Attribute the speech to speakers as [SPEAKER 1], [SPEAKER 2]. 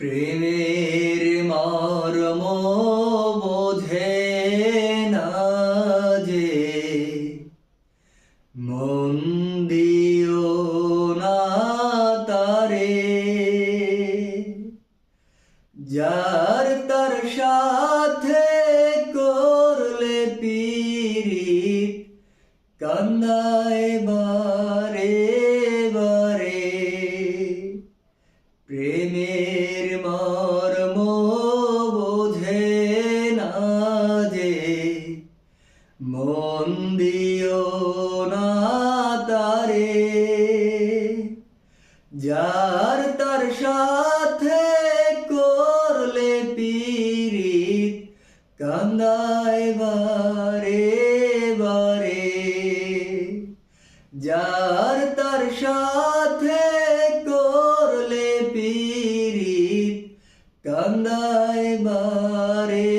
[SPEAKER 1] প্রেমের মর্ম বোঝে না যে মন দিও না তারে। যার তার সাথে করলে পীড়িত কান্দায় বারে প্রেমের মর্ম বোঝে না যে মন দিও না তারে। যার তার সাথে করলে পীড়িত কান্দায় বারে বারে। যার তার সাথে কান্দায় বারে